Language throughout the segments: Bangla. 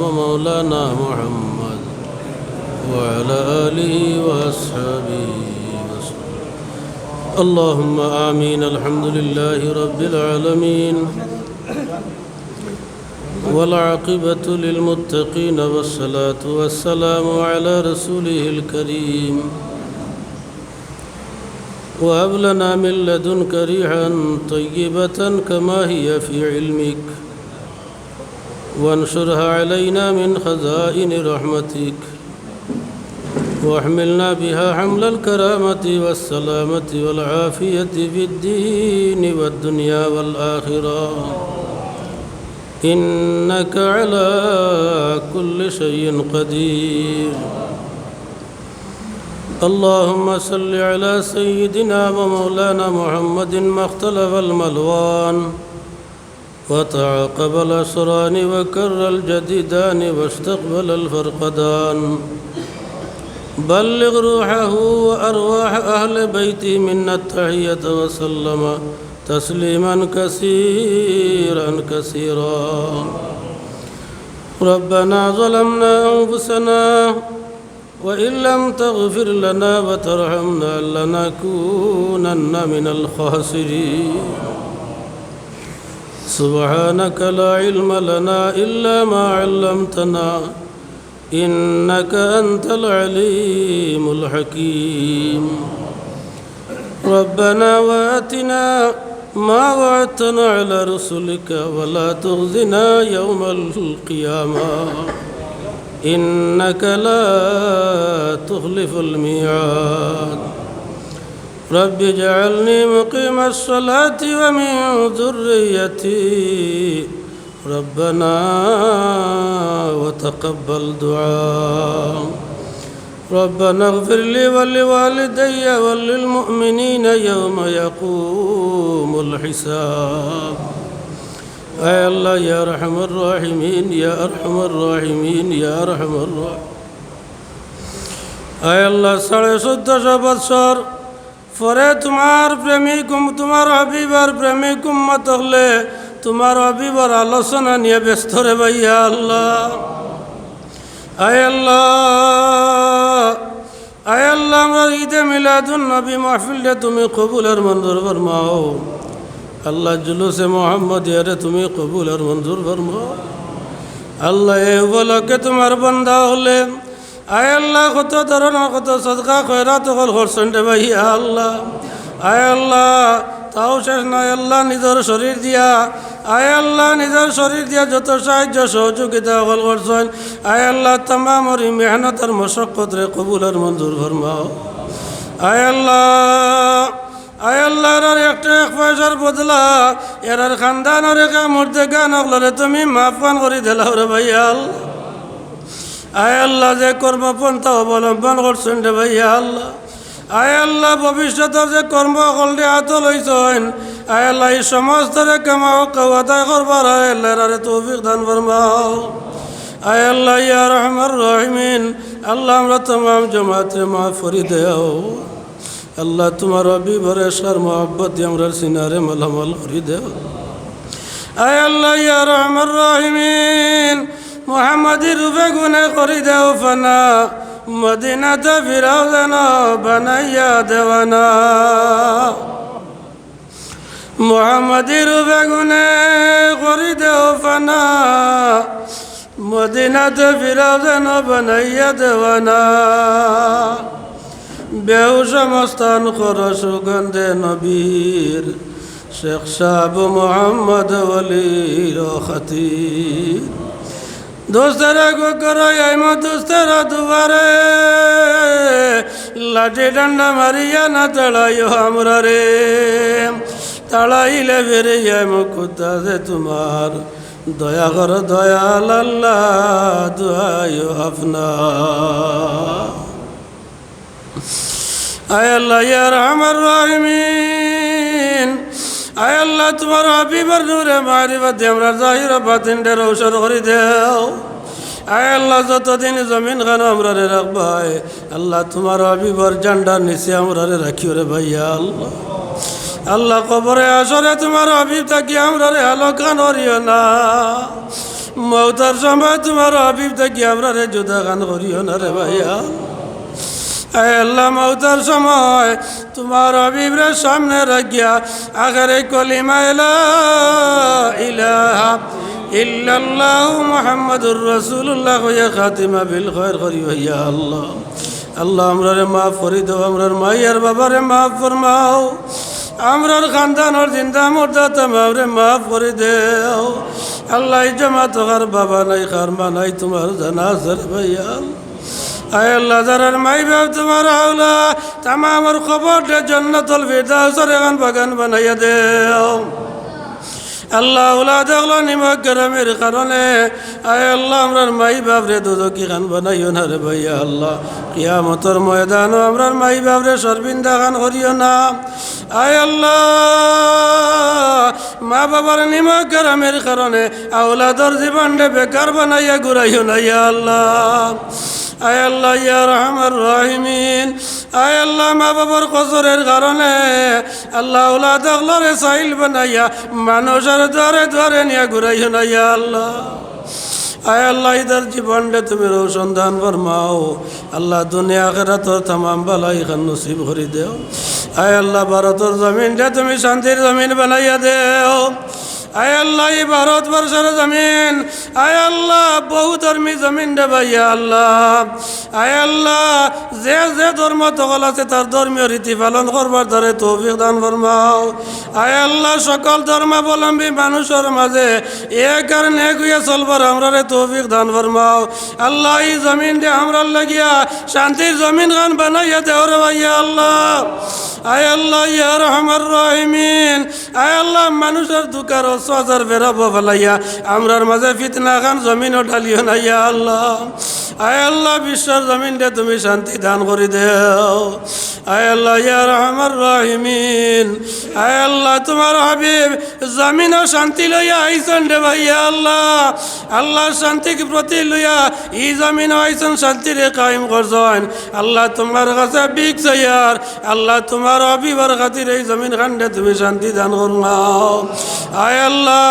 ومولانا محمد وعلى آله وأصحابه اللهم آمين الحمد لله رب العالمين. والعاقبة للمتقين والصلاة والسلام على رسوله الكريم. وهب لنا من لدنك ريحا طيبة كما هي في علمك. وانشرها علينا من خزائن رحمتك واحملنا بها حمل الكرامة والسلامة والعافية في الدين والدنيا والآخرة إنك على كل شيء قدير اللهم صل على سيدنا ومولانا محمد ما اختلف الملوان وتعاقب الأسران وكر الجديدان واستقبل الفرقدان. بلغ روحه وأرواح أهل بيته منا التحية وسلم تسليما كثيرا كثيرا. ربنا ظلمنا أنفسنا وإن لم تغفر لنا وترحمنا لنكونن من الخاسرين. سبحانك لا علم لنا إلا ما علمتنا إنك أنت العليم الحكيم. ربنا وآتنا ما وعدتنا على رسلك ولا تخزنا يوم القيامة. إنك لا تخلف الميعاد. رب اجعلني مقيم الصلاة ومن ذريتي. ربنا وتقبل دعاء. ربنا اغفر لي ولوالدي وللمؤمنين يوم يقوم الحساب. يا الله يا أرحم الراحمين يا أرحم الراحمين يا أرحم الراحمين. يا الله ساڑھے سدہ بادشاہ পরে তোমার প্রেমিক তোমার হাবিবার প্রেমিক উম্মত হলে তোমার হাবিবার আলোচনা নিয়ে ব্যস্ত রে ভাইয়া আল্লাহ। আয় আল্লাহ আয় আল্লাহ, আমরা ঈদে মিলাদুন নবী মাহফিলে তুমি কবুলের মঞ্জুর ফরমাও। আল্লাহ জুলুসে মোহাম্মদ ইয়ারে তুমি কবুলের মঞ্জুর ফরমাও। আল্লাহ এ উপলক্ষে তোমার বন্ধা হলে আয় আল্লাহ, কত ধরনের কত সদকা, খয়রাত হল করছেন রে ভাই আল্লাহ। আয় তাও শেষ নয় আল্লাহ নিজের শরীর দিয়া। আয় আল্লাহ, নিজের শরীর দিয়া যত সাহায্য, সহযোগিতা হল করছেন আয় আল্লাহ, তামাম ওর এই মেহনতের মশক্কত রে কবুলের মঞ্জুর ফরমাও। আয় আল্লাহ একটা এক পয়সার বদলা। এরার খানদানের একা মধ্যে গান হলরে তুমি মাফান করে দিলাও রে ভাইয়া আল্লাহ আয় আল্লাহ, যে কর্মপন্থা অবলম্বন করছেন রে ভাইয়া আল্লাহ। আয় আল্লাহ, ভবিষ্যতের যে কর্ম করলে হাত লইছেন আয় আল্লাহ, এই সমস্ত রে কামাও কেউ আদায় করবার আয় আল্লাহ তৌফিক দান ফরমাও। আয় আল্লাহ, ইয়া রহমান রহিমিন, আল্লাহ আমরা তমাম জমাতে মাফ করি দেও। আল্লাহ তোমার অবিভরে সার মোহাব্বত আমরা সিনারে মালামাল করি দেও। আয় আল্লাহ, ইয়া রহমান রহিমিন মোহাম্মদী রূপে গুনে করি দেও ফানা। মদিনাতে ফিরাও যেন, বানাইয়া দেওয়ানা। মোহাম্মদী রূপে গুনে করি দেও ফানা। মদিনাতে ফিরাও যেন, বানাইয়া দেওয়ানা। বেউ সমস্তান কর সুগন্ধে নবীর। শেখ সাহেব মোহাম্মদ অলির খাতির। দোস্তরা গো করো আইমো দোস্তরা দুবারে লাঠি ডান্ডা মারিয়া না তাড়াইও আমরা রে তাড়াইলে বেরে আইমো খুদা যে তোমার। দয়া কর দয়াল আল্লাহ দুয়াইও আপনা আয় আল্লাহ, ইয়ার আমার রহমিন আয় আল্লাহ, তোমার হাবিবার নূরে মারিবাতে আমরা জাহির বাতিনটা রৌশন করে দেও। আয় আল্লাহ, যতদিন জমিন খান আমরা রে রাখবাই আল্লাহ, তোমার হাবিবার জান্ডার নিচে আমরা রে রাখিও রে ভাইয়া আল্লাহ। আল্লাহ, কবরে আসরে তোমার হাবিব থাকি আমরা রে আলোকান করিও না। মৌতার সময় তোমার হাবিব থাকি আমরা রে জুদা গান করিও না রে ভাইয়া আল্লাহ মৌতার সময় তোমার অবিব্রের সামনে রাখিয়া আখরে কলিমা ইলা ইলাহা ইল্লাল্লাহ মুহাম্মাদুর রাসূলুল্লাহ হইয়া খাতিমা বিল খৈর করি হইয়া আল্লাহ। আল্লাহ আমরারে মাফ করি দাও, আমরার মাইয়ার বাবারে মাফ ফরমাও। আমরার খানদানোর জিন্দা মুর্দা তোমারে মাফ করে দেও। আল্লাহ জমা তোকার বাবা নাই খারমা নাই, তোমার জানাজার ভাইয়া আয় আল্লাহ, যারার মাই বাপ তোমার আওলা তামামর খবর দে জন্নতুল ফিরদাউসের এখন বাগান বানাইয়া দেও। আল্লাহ উলা দেখল নিমক গরমের কারণে। আয় আল্লাহ, আমরার মাই বাবরে দুদকি খান বানাইও না রে ভাইয়া আল্লাহ। কিয়ামতর ময়দানও আমরার মাই বাবরে সর্বিন্দা খান করিও না। আয় আল্লাহ মা বাবার নিমক গরমের কারণে আউলাদর জীবনটা বেকার বানাইয়া ঘুরাইও না ইয়া আল্লাহ। আয় আল্লাহ, ইয়া রহমান রাহিমিন। আয় আল্লাহ, মা বাবার কসরের কারণে আল্লাহ উলা দেখলরে সাইল বানাইয়া মানুষের দ্বারে দ্বারে নিয়ে ঘুরাইও না, ইয়া আল্লাহ। আয় আল্লাহ ইদার জীবনটা তুমি রোশনদান ফরমাও। আল্লাহ দুনিয়া আখেরা তোর তামাম বালা ইখান নসিব করে দেও। আয় আল্লাহ, ভারতের জমিনটা তুমি শান্তির জমিন বানাইয়া দেও। আয় আল্লাহ, এই ভারতবর্ষের জমিন। আয় আল্লাহ, বহু ধর্মী জমিন রে ভাইয়া আল্লাহ। আয় আল্লাহ, যে যে ধর্ম তকল আছে তার ধর্মীয় রীতি পালন করবার ধরে তৌফিক দান ফরমাও। আয় আল্লাহ, সকল ধর্মাবলম্বী মানুষের মাঝে আর নেক হইয়া চলবার আমরা রে তৌফিক দান ফরমাও। আল্লাহ, এই জমিন দে আমরা লাগিয়া শান্তির জমিন গান বানাইয়া দেও রে ভাইয়া আল্লাহ। আয় আল্লাহ, ইয়া রহমান রহিমিন। আয় আল্লাহ, মানুষের দুকার সজার বেরাবো ফেলাইয়া, আমরার মাঝে ফিতনা খান জমিন ঢালিও না আল্লাহ। আয় আল্লাহ, বিশ্বর জমিনটা তুমি শান্তি দান করে দেও। আয় আল্লাহ, ইয়া রহমান রহিমিন। আয় আল্লাহ, তোমার হাবিব জমিন ও শান্তি লইয়া আইসন রে ভাইয়া আল্লাহ। আল্লাহ শান্তিকে প্রতি লইয়া ই জমিন আইসন শান্তি রে কায়েম করছেন। আল্লাহ তোমার কাছে বিক চাইয়ার, আল্লাহ তোমার অবিবার খাতির এই জমিন খান্ডে তুমি শান্তি দান করমাও আয় আল্লাহ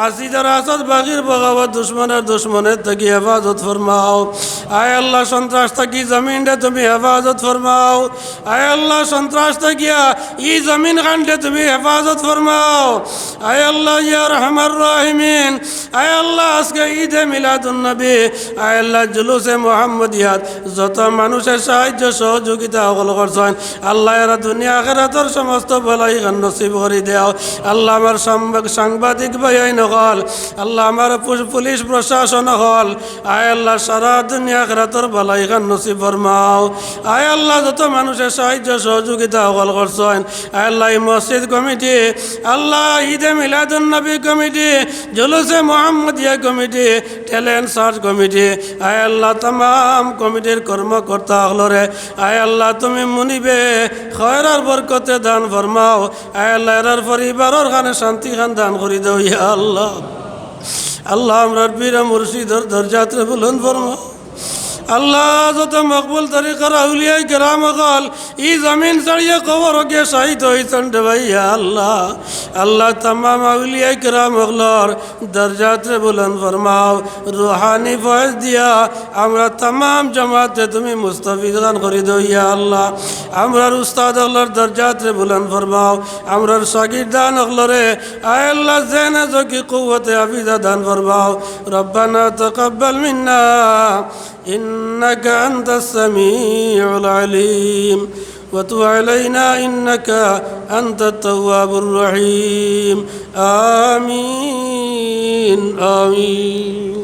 হাসিদার আসাদ বাগির বগাবত দুশ্মনের দুশ্মনের থেকে হেফাজত ফরমাও। আয় আল্লাহ, সন্ত্রাস থাকি জমিনটা তুমি হেফাজত ফরমাও। আয় আল্লাহ, সন্ত্রাস থাকিয়া ই জমিন খান্ডে তুমি হেফাজত ফরমাও। আয় আল্লাহ, ইয়া রহমান রাহিমিন। আয় আল্লাহ, আজকে ঈদে মিলাদুন নবী। আয় আল্লাহ, জুলুসে মোহাম্মদিয়াত যত মানুষের সাহায্য সহযোগিতা সকল করছেন, আল্লাহ এরা দুনিয়া আখেরাতর সমস্ত গান নসিব করে দেও। আল্লাহ আমার সাংবাদিক সাংবাদিক ভাই নকল আল্লাহ আমার পুলিশ প্রশাসন হল। আয় আল্লাহ, সারা দুনিয়া আখেরাতর বলাই গান নসিব ফরমাও। আয় আল্লাহ, যত মানুষের সাহায্য সহযোগিতা সকল করছেন। আয় আল্লাহ মসজিদ কমিটি। আল্লাহ, ঈদে মিলাদুন নবী কমিটি। জুলুসে Mohammadia committee. Talent search committee. আয় আল্লাহ তাম কমিটির কর্মকর্তা হলরে আয় আল্লাহ, তুমি মুনিবে। খয়রার বরকতে দান ফরমাও। আয় আল্লাহ, এরার পরিবারের খানে শান্তি খান দান করি দেও ইয়া আল্লাহ। আল্লাহ আমরার পীরা মুর্শিদর দরজাত্রে বলুন ফরমাও। আল্লাহ যত মকবুল তরিকার আউলিয়াই কেরাম অকল ই জমিন ছাড়িয়ে কবর কে শাহিদ হয়েছেন রে ভাইয়া আল্লাহ। আল্লাহ তামাম আউলিয়াই কেরাম অকলর দরজাতে বুলন ফরমাও, রুহানি ফয়েজ দিয়া আমরা তামাম জমাতে তুমি মুস্তফিদ দান করে দইয়া আল্লাহ। আমরার উস্তাদ অকলর দরজাতে বুলন ফরমাও, আমরার শাকির দান অকলরে আয় আল্লাহ জেনে জকি কুয়াতে আবিদা দান ফরমাও, রব্বানা তকব্বাল মিন্না। إنك أنت السميع العليم. وتب علينا إنك أنت التواب الرحيم. آمين. آمين.